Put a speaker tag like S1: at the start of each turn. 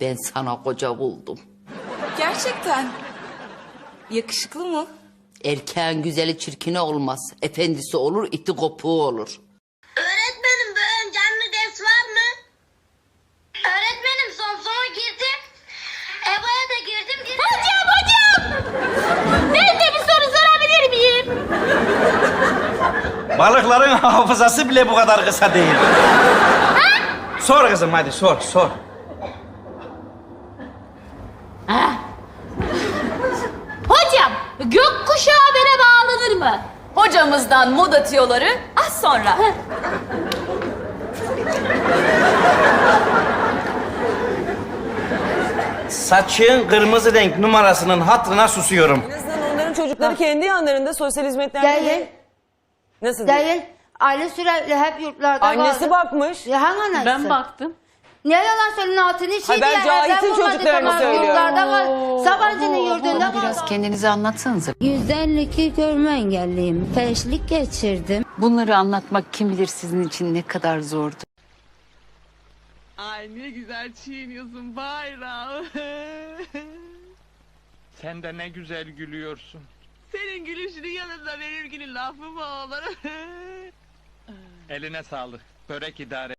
S1: Ben sana koca buldum.
S2: Gerçekten. Yakışıklı mı?
S1: Erkeğin güzeli çirkini olmaz. Efendisi olur, iti kopuğu olur.
S3: Öğretmenim bugün canlı ders var mı? Öğretmenim son sona girdim. EBA'ya da girdim. girdim. Hocam hocam. Ben de bir soru sorabilir miyim?
S4: Balıkların hafızası bile bu kadar kısa değil. Sor kızım hadi sor sor.
S3: Mı?
S2: Hocamızdan moda tiyoları az sonra.
S4: Saçın kırmızı renk numarasının hatırına susuyorum.
S5: En azından onların çocukları kendi yanlarında sosyal hizmetlerde
S6: Değil.
S5: Nasıl
S6: Değil. Aile sürekli hep yurtlarda
S5: Annesi
S6: kaldı.
S5: bakmış.
S6: Ya hangi annesi?
S3: Ben baktım.
S6: Ne yalan söylüyorsun altını şey
S5: Hayır, ben Cahit'in çocuklarını söylüyorum.
S6: Yurtlarda kal. Sabancı'nın yurdunda kal.
S7: Biraz kendinizi anlatsanıza.
S8: %52 görme engelliyim. Felçlik geçirdim.
S7: Bunları anlatmak kim bilir sizin için ne kadar zordu.
S9: Ay ne güzel çiğniyorsun bayram.
S10: Sen de ne güzel gülüyorsun.
S9: Senin gülüşünün yanında benimkinin lafı mı olur?
S10: Eline sağlık. Börek idare